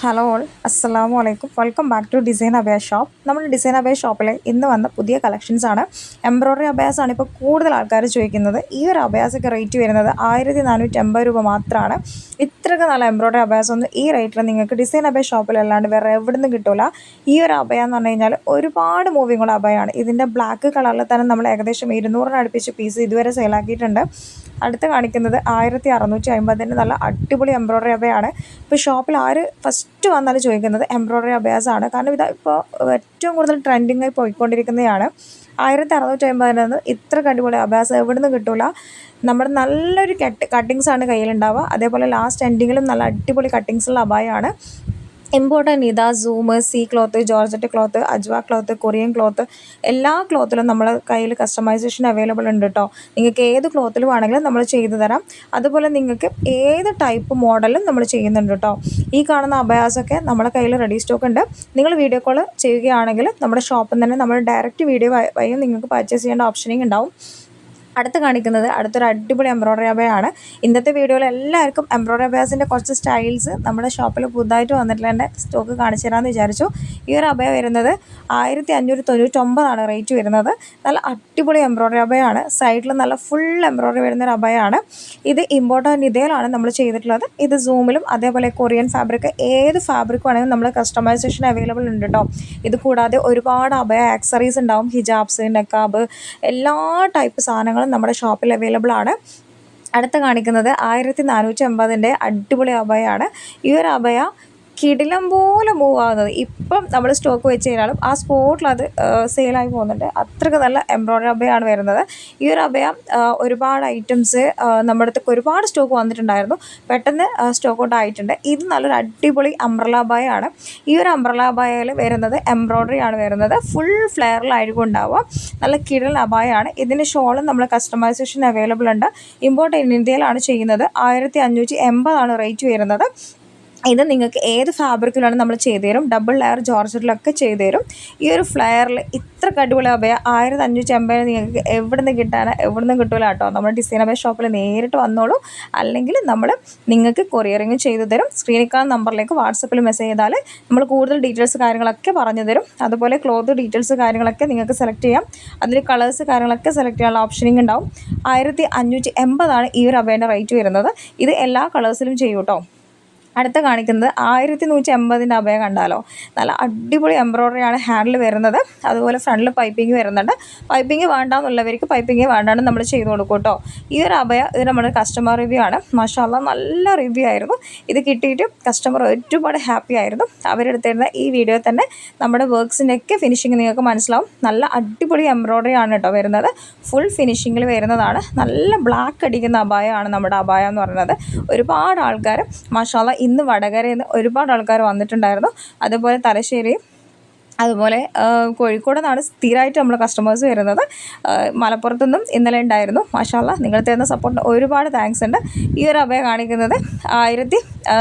Hello all അസ്സാം വലൈക്കും welcome back to design abaya shop നമ്മൾ ഡിസൈൻ അബയ ഷോപ്പിൽ ഇന്ന് വന്ന പുതിയ കളക്ഷൻസ് ആണ്. എംബ്രോയ്ഡറി അഭയാസാണ് ഇപ്പോൾ കൂടുതൽ ആൾക്കാർ ചോദിക്കുന്നത്. ഈ ഒരു അബയാസൊക്കെ റേറ്റ് വരുന്നത് ആയിരത്തി നാനൂറ്റി അമ്പത് രൂപ മാത്രമാണ് ഇത്രയൊക്കെ നല്ല എംബ്രോയ്ഡറി അബയാസ് ഒന്നും ഈ റേറ്റിൽ നിങ്ങൾക്ക് ഡിസൈൻ അബയ ഷോപ്പിൽ അല്ലാണ്ട് വേറെ എവിടെ നിന്ന് കിട്ടില്ല ഈ ഒരു അബയ എന്ന് പറഞ്ഞു കഴിഞ്ഞാൽ ഒരുപാട് മൂവിങ് ഉള്ള അബയാണ് ഇതിന്റെ ബ്ലാക്ക് കളറിൽ തന്നെ നമ്മൾ ഏകദേശം ഇരുന്നൂറിന് അടുപ്പിച്ച് പീസ് ഇതുവരെ സെയിലാക്കിയിട്ടുണ്ട് അടുത്ത് കാണിക്കുന്നത് ആയിരത്തി അറുന്നൂറ്റി അമ്പതിന്റെ നല്ല അടിപൊളി എംബ്രോയ്ഡറി അബയാണ് ഇപ്പോൾ ഷോപ്പിൽ ആര് ഫസ്റ്റ് വന്നാലും ചോദിക്കുന്നത് എംബ്രോയ്ഡറി അബയാസ് ആണ് കാരണം ഇത് ഇപ്പോൾ ഏറ്റവും കൂടുതൽ ട്രെൻഡിങ് ആയി പോയിക്കൊണ്ടിരിക്കുന്നതാണ് ആയിരത്തി അറുന്നൂറ്റി അമ്പതിനൊന്ന് ഇത്ര അടിപൊളി അഭ്യാസം എവിടെ നിന്ന് കിട്ടില്ല നമ്മുടെ നല്ലൊരു കട്ട് കട്ടിങ്സ് ആണ് കയ്യിലുണ്ടാവുക. അതേപോലെ ലാസ്റ്റ് എൻഡിങ്ങിലും നല്ല അടിപൊളി കട്ടിങ്സുള്ള അബായാണ് ഇമ്പോർട്ടന്റ് ഇതാ zoom see cloth georgette cloth Ajwa cloth Korean cloth എല്ലാ ക്ലോത്തിലും നമ്മൾ കയ്യിൽ കസ്റ്റമൈസേഷൻ അവൈലബിൾ ഉണ്ട് കേട്ടോ നിങ്ങൾക്ക് ഏത് ക്ലോത്തിൽ വേണമെങ്കിലും നമ്മൾ ചെയ്തു തരാം. അതുപോലെ നിങ്ങൾക്ക് ഏത് ടൈപ്പ് മോഡലും നമ്മൾ ചെയ്യുന്നുണ്ട് കേട്ടോ ഈ കാണുന്ന അഭയാസൊക്കെ നമ്മുടെ കയ്യിൽ റെഡി സ്റ്റോക്ക് ഉണ്ട്. നിങ്ങൾ വീഡിയോ കോൾ ചെയ്യുകയാണെങ്കിൽ നമ്മുടെ ഷോപ്പിൽ തന്നെ നമ്മൾ ഡയറക്റ്റ് വീഡിയോ വഴിയും നിങ്ങൾക്ക് പർച്ചേസ് ചെയ്യേണ്ട ഓപ്ഷനിങ് ഉണ്ടാവും. അടുത്ത് കാണിക്കുന്നത്. അടുത്തൊരു അടിപൊളി എംബ്രോയ്ഡറി അബയാണ് ഇന്നത്തെ വീഡിയോയിൽ എല്ലാവർക്കും എംബ്രോയ്ഡറി അബയാസിന്റെ കുറച്ച് സ്റ്റൈൽസ് നമ്മുടെ ഷോപ്പിൽ പുതുതായിട്ട് വന്നിട്ടുള്ള എന്റെ സ്റ്റോക്ക് കാണിച്ചു തരാമെന്ന് വിചാരിച്ചു. ഈ ഒരു അബയ വരുന്നത് ആയിരത്തി അഞ്ഞൂറ്റി തൊണ്ണൂറ്റൊമ്പതാണ് റേറ്റ് വരുന്നത്. നല്ല അടിപൊളി എംബ്രോയ്ഡറി അബയാണ് സൈഡിൽ നല്ല ഫുൾ എംബ്രോയ്ഡറി വരുന്ന ഒരു അബയാണ് ഇത് ഇമ്പോർട്ടന്റ് ഇതേലാണ് നമ്മൾ ചെയ്തിട്ടുള്ളത്. ഇത് സൂമിലും അതേപോലെ കൊറിയൻ ഫാബ്രിക് ഏത് ഫാബ്രിക് വേണമെങ്കിലും നമ്മൾ കസ്റ്റമൈസേഷൻ അവൈലബിൾ ഉണ്ട് കേട്ടോ ഇത് കൂടാതെ ഒരുപാട് അബയ ആക്സറീസ് ഉണ്ടാവും. ഹിജാബ്സ് നെക്കാബ് എല്ലാ ടൈപ്പ് സാധനങ്ങളും നമ്മുടെ ഷോപ്പിൽ അവൈലബിൾ ആണ്. അടുത്ത കാണിക്കുന്നത് ആയിരത്തി നാനൂറ്റി അമ്പതിന്റെ അടിപൊളി അഭയമാണ് ഈ ഒരു അഭയ കിടിലം പോലെ മൂവ് ഇപ്പം നമ്മൾ സ്റ്റോക്ക് വെച്ച് കഴിഞ്ഞാലും ആ സ്പോട്ടിൽ അത് സെയിലായി പോകുന്നുണ്ട്. അത്രയ്ക്ക് നല്ല എംബ്രോയ്ഡറി അഭയാണ് വരുന്നത്. ഈ ഒരു അഭയം ഒരുപാട് ഐറ്റംസ് നമ്മുടെ അടുത്തൊക്കെ ഒരുപാട് സ്റ്റോക്ക് വന്നിട്ടുണ്ടായിരുന്നു. പെട്ടെന്ന് സ്റ്റോക്ക് ഔട്ട് ആയിട്ടുണ്ട്. ഇത് നല്ലൊരു അടിപൊളി അംബ്രല ആണ്. ഈ ഒരു അംബ്രല അഭയയിൽ വരുന്നത് എംബ്രോയ്ഡറി ആണ് വരുന്നത്. ഫുൾ ഫ്ലെയറിലായിരിക്കും ഉണ്ടാവുക. നല്ല കിടൽ അബായാണ് ഇതിന് ഷോളും നമ്മൾ കസ്റ്റമൈസേഷൻ അവൈലബിൾ ഉണ്ട്. ഇമ്പോർട്ട് ഇന്ത്യയിലാണ് ചെയ്യുന്നത്. ആയിരത്തി അഞ്ഞൂറ്റി എൺപതാണ് റേറ്റ് വരുന്നത്. ഇത് നിങ്ങൾക്ക് ഏത് ഫാബ്രിക്കിലാണ് നമ്മൾ ചെയ്തു തരും ഡബിൾ ലെയർ ജോർജറ്റിലൊക്കെ ചെയ്തു തരും ഈ ഒരു ഫ്ലെയറിൽ ഇത്ര അടിപൊളി അഭയ ആയിരത്തി അഞ്ഞൂറ്റി അമ്പത് നിങ്ങൾക്ക് എവിടെ നിന്ന് കിട്ടാനോ എവിടെ നിന്ന് കിട്ടില്ല കേട്ടോ നമ്മുടെ ഡിസൈൻ അഭയ ഷോപ്പിൽ നേരിട്ട് വന്നോളൂ. അല്ലെങ്കിൽ നമ്മൾ നിങ്ങൾക്ക് കൊറിയറിങ് ചെയ്തു തരും. സ്ക്രീനിൽ കാണുന്ന നമ്പറിലേക്ക് വാട്സപ്പിൽ മെസ്സേജ് ചെയ്താൽ നമ്മൾ കൂടുതൽ ഡീറ്റെയിൽസ് കാര്യങ്ങളൊക്കെ പറഞ്ഞു തരും. അതുപോലെ ക്ലോത്ത് ഡീറ്റെയിൽസ് കാര്യങ്ങളൊക്കെ നിങ്ങൾക്ക് സെലക്ട് ചെയ്യാം. അതിൽ കളേഴ്സ് കാര്യങ്ങളൊക്കെ സെലക്ട് ചെയ്യാനുള്ള ഓപ്ഷനിങ് ഉണ്ടാവും. ആയിരത്തി അഞ്ഞൂറ്റി എൺപതാണ് ഈ ഒരു അഭയന്റെ റേറ്റ് വരുന്നത്. ഇത് എല്ലാ കളേഴ്സിലും ചെയ്യൂട്ടോ? അടുത്ത കാണിക്കുന്നത് ആയിരത്തി നൂറ്റി എൺപതിന്റെ അഭയ കണ്ടാലോ? നല്ല അടിപൊളി എംബ്രോയ്ഡറി ആണ് ഹാൻഡിൽ വരുന്നത്. അതുപോലെ ഫ്രണ്ടിൽ പൈപ്പിംഗ് വരുന്നുണ്ട്. പൈപ്പിംഗ് വേണ്ടാന്നുള്ളവർക്ക് പൈപ്പിംഗ് വേണ്ടാണ്ട് നമ്മൾ ചെയ്ത് കൊടുക്കും കേട്ടോ ഈ ഒരു അഭയ. ഇത് നമ്മുടെ കസ്റ്റമർ റിവ്യൂ ആണ്. മാഷാല്ല നല്ല റിവ്യൂ ആയിരുന്നു. ഇത് കിട്ടിയിട്ട് കസ്റ്റമർ ഒരുപാട് ഹാപ്പി ആയിരുന്നു. അവരെടുത്തിരുന്ന ഈ വീഡിയോ തന്നെ നമ്മുടെ വർക്ക്സിന്റെയൊക്കെ ഫിനിഷിങ് നിങ്ങൾക്ക് മനസ്സിലാവും. നല്ല അടിപൊളി എംബ്രോയ്ഡറി ആണ് കേട്ടോ വരുന്നത്. ഫുൾ ഫിനിഷിങ്ങിൽ വരുന്നതാണ്. നല്ല ബ്ലാക്ക് അടിക്കുന്ന അബായമാണ് നമ്മുടെ അബായ എന്ന് പറയുന്നത്. ഒരുപാട് ആൾക്കാർ മഷാല ഇന്ന് വടകരയിൽ നിന്ന് ഒരുപാട് ആൾക്കാർ വന്നിട്ടുണ്ടായിരുന്നു. അതുപോലെ തലശ്ശേരി അതുപോലെ കോഴിക്കോട് നിന്നാണ് സ്ഥിരമായിട്ട് നമ്മൾ കസ്റ്റമേഴ്സ് വരുന്നത്. മലപ്പുറത്തു നിന്നും ഇന്നലെ ഉണ്ടായിരുന്നു. മാഷാല്ല നിങ്ങൾ തരുന്ന സപ്പോർട്ടിന് ഒരുപാട് താങ്ക്സ് ഉണ്ട്. ഈ ഒരു അഭയ കാണിക്കുന്നത് ആയിരത്തി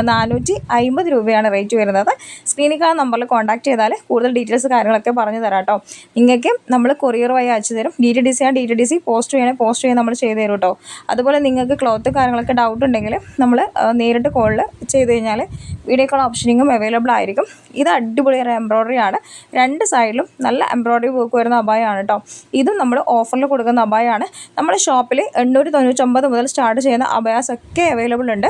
നാനൂറ്റി അമ്പത് രൂപയാണ് റേറ്റ് വരുന്നത്. സ്ക്രീനിൽ കാണുന്ന നമ്പറിൽ കോൺടാക്ട് ചെയ്താൽ കൂടുതൽ ഡീറ്റെയിൽസ് കാര്യങ്ങളൊക്കെ പറഞ്ഞു തരാം കേട്ടോ നിങ്ങൾക്ക് നമ്മൾ കൊറിയർ വഴി അയച്ചു തരും. ഡി ടി ഡി സി ആ D T D C post ചെയ്യണേ പോസ്റ്റ് ചെയ്യാൻ നമ്മൾ ചെയ്തു തരും കേട്ടോ അതുപോലെ നിങ്ങൾക്ക് ക്ലോത്ത് കാര്യങ്ങളൊക്കെ ഡൗട്ട് ഉണ്ടെങ്കിൽ നമ്മൾ നേരിട്ട് കോളിൽ ചെയ്ത് കഴിഞ്ഞാൽ വീഡിയോ കോൾ ഓപ്ഷനിങ്ങും അവൈലബിൾ ആയിരിക്കും. ഇത് അടിപൊളി എംബ്രോയ്ഡറി ആണ്. രണ്ട് സൈഡിലും നല്ല എംബ്രോയ്ഡറി വർക്ക് വരുന്ന അബായാണ് കേട്ടോ ഇതും നമ്മൾ ഓഫറിൽ കൊടുക്കുന്ന അബായാണ് നമ്മുടെ ഷോപ്പിൽ എണ്ണൂറ്റി തൊണ്ണൂറ്റൊമ്പത് മുതൽ സ്റ്റാർട്ട് ചെയ്യുന്ന അബയാസ് ഒക്കെ അവൈലബിൾ ഉണ്ട്.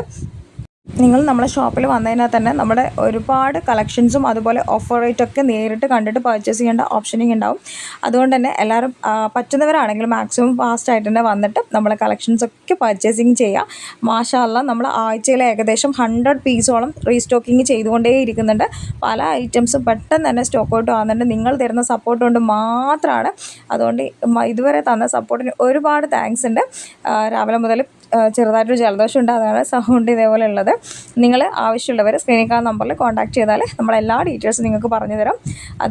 നിങ്ങൾ നമ്മളെ ഷോപ്പിൽ വന്നതിനാൽ തന്നെ നമ്മുടെ ഒരുപാട് കളക്ഷൻസും അതുപോലെ ഓഫർ റേറ്റൊക്കെ നേരിട്ട് കണ്ടിട്ട് പർച്ചേസ് ചെയ്യേണ്ട ഓപ്ഷനിങ് ഉണ്ടാവും. അതുകൊണ്ട് തന്നെ എല്ലാവരും പറ്റുന്നവരാണെങ്കിൽ മാക്സിമം ഫാസ്റ്റ് ആയിട്ട് തന്നെ വന്നിട്ട് നമ്മളെ കളക്ഷൻസൊക്കെ പർച്ചേസിങ് ചെയ്യാം മാഷാല്ല നമ്മൾ ആഴ്ചയിൽ ഏകദേശം ഹൺഡ്രഡ് പീസോളം റീസ്റ്റോക്കിങ് ചെയ്തുകൊണ്ടേ ഇരിക്കുന്നുണ്ട്. പല ഐറ്റംസും പെട്ടെന്ന് തന്നെ സ്റ്റോക്ക് ഔട്ട് ആകുന്നുണ്ട് നിങ്ങൾ തരുന്ന സപ്പോർട്ട് കൊണ്ട് മാത്രമാണ് അതുകൊണ്ട് ഇതുവരെ തന്ന സപ്പോർട്ടിന് ഒരുപാട് താങ്ക്സ് ഉണ്ട്. രാവിലെ മുതൽ ചെറുതായിട്ടൊരു ജലദോഷം ഉണ്ട് അതാണ് സൗണ്ട് ഇതേപോലെ ഉള്ളത്. നിങ്ങൾ ആവശ്യമുള്ളവർ സ്ക്രീനിൽ കാണുന്ന നമ്പറിൽ കോൺടാക്ട് ചെയ്താൽ നമ്മളെല്ലാ ഡീറ്റെയിൽസും നിങ്ങൾക്ക് പറഞ്ഞു തരാം അത്